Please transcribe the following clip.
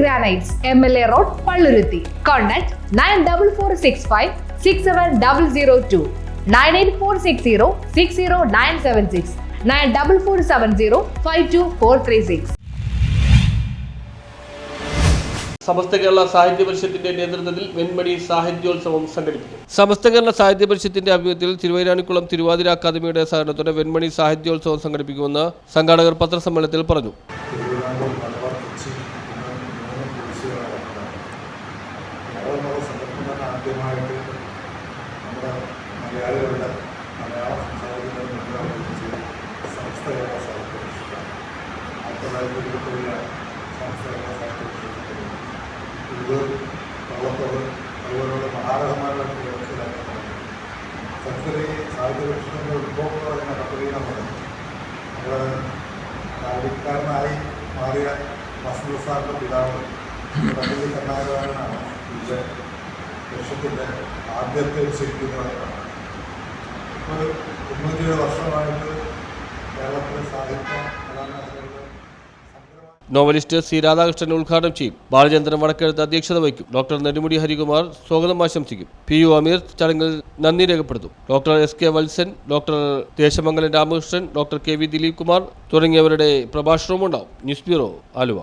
Granites M L A road Palluruthy contact nine double four six five six seven double zero two nine eight four six zero six zero nine seven six nine double four seven zero five two four three six Samastha Kerala Sahitya പരിഷത്തിന്റെ നേതൃത്വത്തിൽ വെൺമണി സാഹിത്യോത്സവം സംഘടിപ്പിക്കും. സമസ്ത കേരള സാഹിത്യ പരിഷത്തിന്റെ ആഭിമുഖ്യത്തിൽ തിരുവൈരാണിക്കുളം തിരുവാതിര അക്കാദമിയുടെ സഹകരണത്തോടെ വെൺമണി സാഹിത്യോത്സവം സംഘടിപ്പിക്കുമെന്ന് സംഘാടകർ പത്രസമ്മേളനത്തിൽ പറഞ്ഞു. മൂന്ന് കുരിശുകളാണ് കേരളമുള്ള സംഘടന ആദ്യമായിട്ട് നമ്മുടെ മലയാളികളുടെ മലയാളം സംസാരിക്കുന്നത് മുന്നോട്ട് സംസ്ഥ കേരള സാഹിത്യ ആയിരത്തി തൊള്ളായിരത്തി ഇരുപത്തിയേഴിലാണ് സംസ്ഥ കേരള സാഹിത്യ ഇത് വള്ളത്തോട് അതുപോലുള്ള മഹാരഥന്മാരുടെ വ്യവസ്ഥയിലാക്കി ഈ സാഹിത്യ പരിഷത്തിന്റെ ഉത്ഭവം നമ്മുടെ കാവ്യക്കാരനായി മാറിയ വസന്ത സാറിന്റെ പിതാവ് പദ്ധതി കർണാടകനാണ് ഇത് ലക്ഷത്തിന്റെ ആദ്യത്തെ ഇപ്പോൾ തൊണ്ണൂറ്റിയേഴ് വർഷമായിട്ട് കേരളത്തിലെ സാഹിത്യ നോവലിസ്റ്റ് സി രാധാകൃഷ്ണൻ ഉദ്ഘാടനം ചെയ്യും. ബാലചന്ദ്രൻ വടക്കെഴുത്ത് അധ്യക്ഷത വഹിക്കും. ഡോക്ടർ നെടുമുടി ഹരികുമാർ സ്വാഗതം ആശംസിക്കും. പി യു അമീർ ചടങ്ങിൽ നന്ദി രേഖപ്പെടുത്തും. Doctor S K Valsan doctor Deshamangalam Ramakrishnan doctor K V Dileep Kumar തുടങ്ങിയവരുടെ പ്രഭാഷണവും ഉണ്ടാവും. News bureau Aluva.